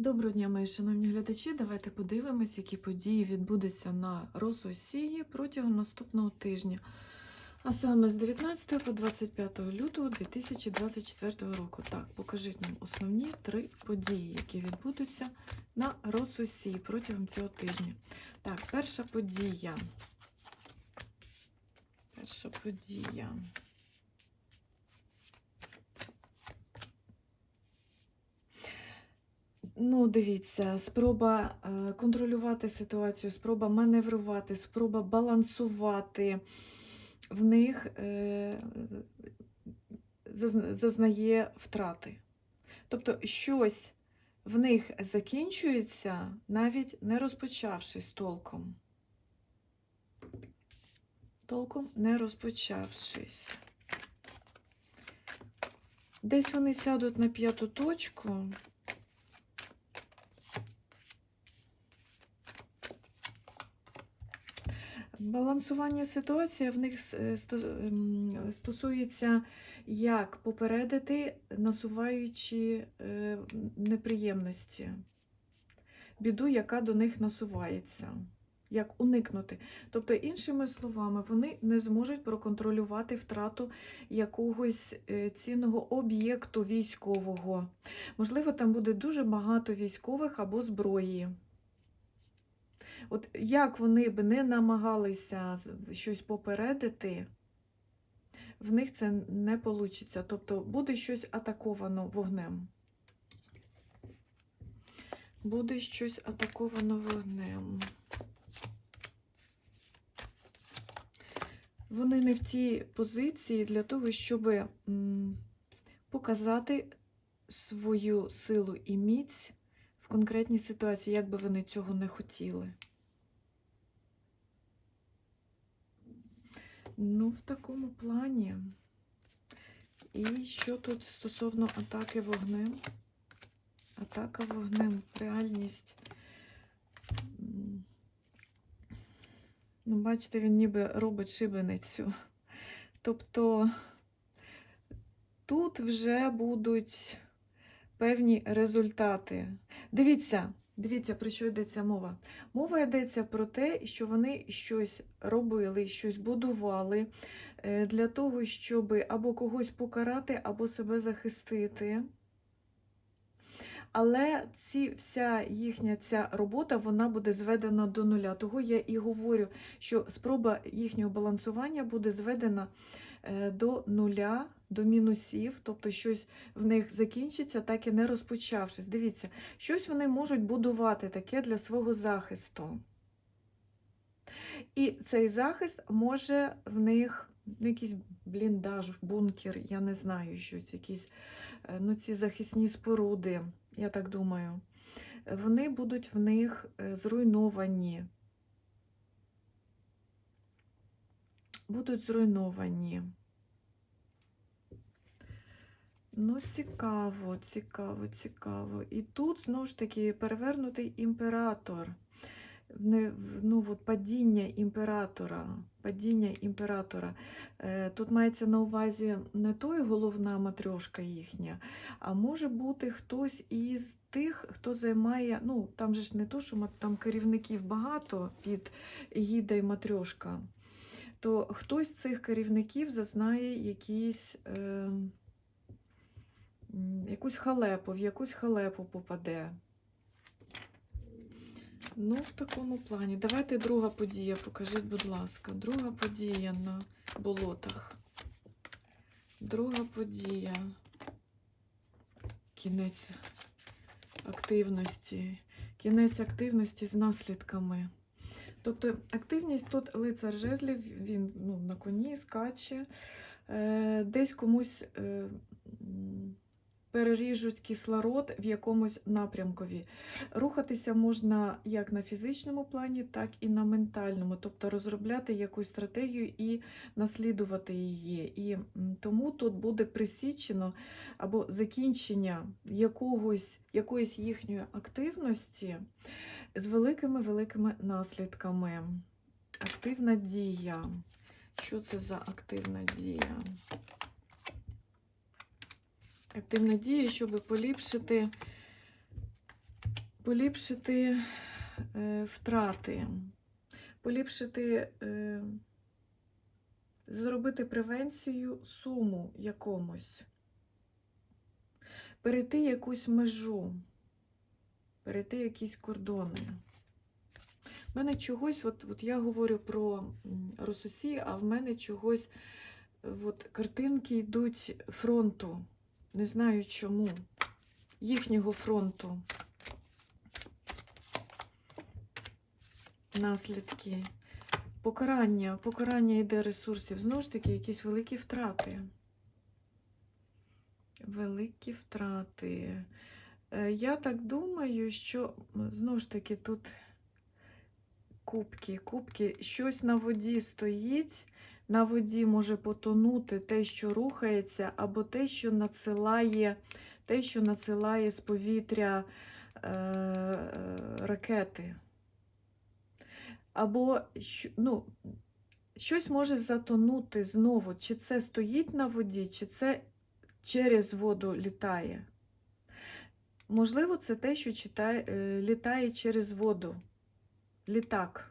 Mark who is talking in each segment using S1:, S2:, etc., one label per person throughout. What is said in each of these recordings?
S1: Доброго дня, мої шановні глядачі. Давайте подивимось, які події відбудуться на Рососії протягом наступного тижня. А саме з 19 по 25 лютого 2024 року. Так, покажіть нам основні три події, які відбудуться на Рососії протягом цього тижня. Так, перша подія. Перша подія. Ну, дивіться, спроба е, контролювати ситуацію, спроба маневрувати, спроба балансувати в них е, зазнає втрати. Тобто щось в них закінчується, навіть не розпочавшись толком. Толком не розпочавшись. Десь вони сядуть на п'яту точку. Балансування ситуації в них е, ем, стосується, як попередити, насуваючи е, неприємності, біду, яка до них насувається. Як уникнути. Тобто, іншими словами, вони не зможуть проконтролювати втрату якогось е, цінного об'єкту військового. Можливо, там буде дуже багато військових або зброї. От як вони б не намагалися щось попередити, в них це не вийде. Тобто буде щось атаковано вогнем. Буде щось атаковано вогнем. Вони не в тій позиції для того, щоб показати свою силу і міць в конкретній ситуації, як би вони цього не хотіли. Ну, в такому плані. І що тут стосовно атаки вогнем? Атака вогнем, реальність. Ну, бачите, він ніби робить шибеницю. Тобто тут вже будуть певні результати. Дивіться, дивіться, про що йдеться мова. Мова йдеться про те, що вони щось робили, щось будували е, для того, щоб або когось покарати, або себе захистити. Але ці, вся їхня ця робота вона буде зведена до нуля. Того я і говорю, що спроба їхнього балансування буде зведена до нуля, до мінусів, тобто щось в них закінчиться, так і не розпочавшись. Дивіться, щось вони можуть будувати таке для свого захисту. І цей захист може в них ну, якийсь бліндаж, бункер, я не знаю, щось, якісь е, ну, ці захисні споруди, я так думаю. Вони будуть в них е, зруйновані. Будуть зруйновані. Ну, цікаво, цікаво, цікаво. І тут, знову ж таки, перевернутий імператор. Ну, от падіння імператора. Падіння імператора. Е, Тут мається на увазі не той головна матрьошка їхня, а може бути хтось із тих, хто займає, ну там же ж не то, що там керівників багато під гідою матрьошка, то хтось з цих керівників зазнає якісь, е, якусь халепу, в якусь халепу попаде. Ну, в такому плані. Давайте друга подія, покажіть, будь ласка. Друга подія на болотах. Друга подія. Кінець активності. Кінець активності з наслідками. Тобто активність тут лицар жезлів, він ну, на коні скаче, е, десь комусь е, переріжуть кислород в якомусь напрямкові. Рухатися можна як на фізичному плані, так і на ментальному, тобто розробляти якусь стратегію і наслідувати її. І тому тут буде присічено або закінчення якогось, якоїсь їхньої активності з великими-великими наслідками. Активна дія. Що це за активна дія? Активна дія, щоб поліпшити поліпшити е, втрати, поліпшити, е, зробити превенцію суму якомусь, перейти якусь межу, перейти якісь кордони. В мене чогось, от, от я говорю про м, Рососі, а в мене чогось от, картинки йдуть фронту. Не знаю чому. Їхнього фронту. Наслідки. Покарання. Покарання йде ресурсів. Знову ж таки, якісь великі втрати. Великі втрати. Е, Я так думаю, що знову ж таки тут кубки, кубки, щось на воді стоїть, на воді може потонути те, що рухається, або те, що надсилає, те, що надсилає з повітря е, ракети. Або ну, щось може затонути знову, чи це стоїть на воді, чи це через воду літає. Можливо, це те, що читає, е, літає через воду. Літак.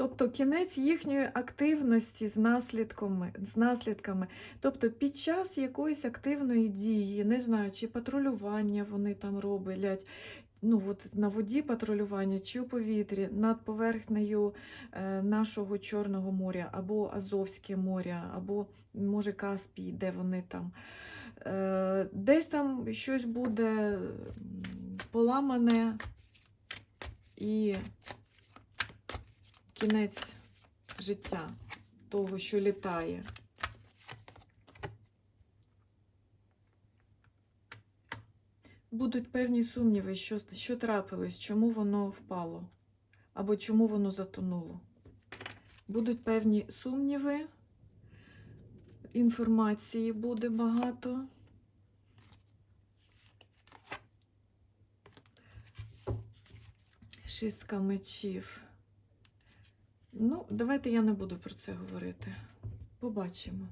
S1: Тобто кінець їхньої активності з наслідками, з наслідками. Тобто під час якоїсь активної дії, не знаю, чи патрулювання вони там роблять, ну от на воді патрулювання, чи у повітрі, над поверхнею е, нашого Чорного моря, або Азовське море, або, може, Каспій, де вони там. Е, Десь там щось буде поламане і кінець життя того, що літає. Будуть певні сумніви, що, що трапилось, чому воно впало, або чому воно затонуло. Будуть певні сумніви, інформації буде багато. Шістка мечів. Ну, давайте я не буду про це говорити. Побачимо.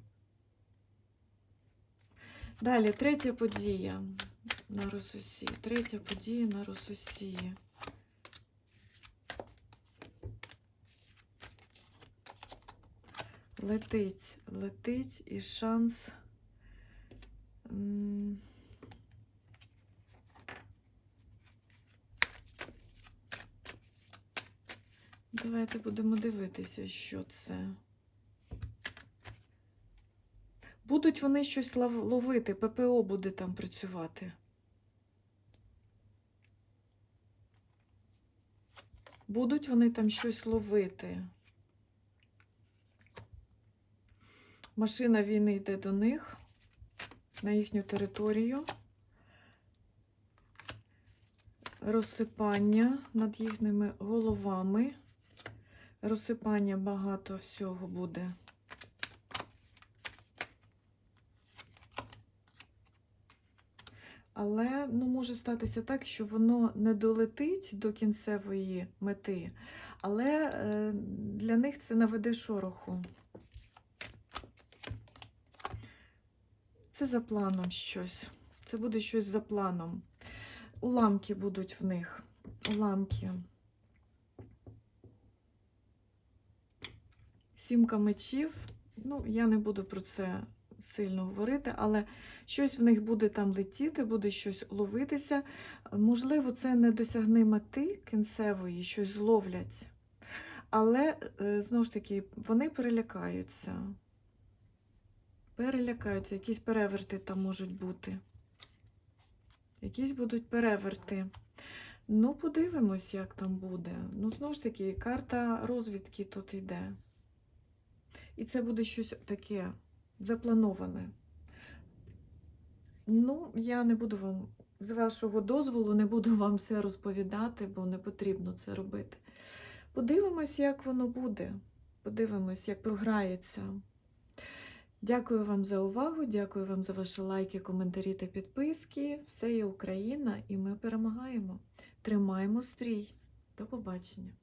S1: Далі, третя подія на Рососії. Третя подія на Рососії. Летить, летить і шанс. Давайте будемо дивитися, що це. Будуть вони щось ловити, ППО буде там працювати. Будуть вони там щось ловити. Машина війни йде до них на їхню територію. Розсипання над їхніми головами. Розсипання багато всього буде. Але ну, може статися так, що воно не долетить до кінцевої мети, але е, для них це наведе шороху. Це за планом щось. Це буде щось за планом. Уламки будуть в них. Уламки. Сімка мечів. Ну, я не буду про це сильно говорити, але щось в них буде там летіти, буде щось ловитися. Можливо, це не досягне мети кінцевої, щось зловлять. Але, е, знову ж таки, вони перелякаються. Перелякаються, якісь переверти там можуть бути. Якісь будуть переверти. Ну, подивимось, як там буде. Ну, знову ж таки, карта розвідки тут йде. І це буде щось таке заплановане. Ну, я не буду вам, з вашого дозволу, не буду вам все розповідати, бо не потрібно це робити. Подивимось, як воно буде. Подивимось, як програється. Дякую вам за увагу, дякую вам за ваші лайки, коментарі та підписки. Все є Україна, і ми перемагаємо. Тримаємо стрій. До побачення!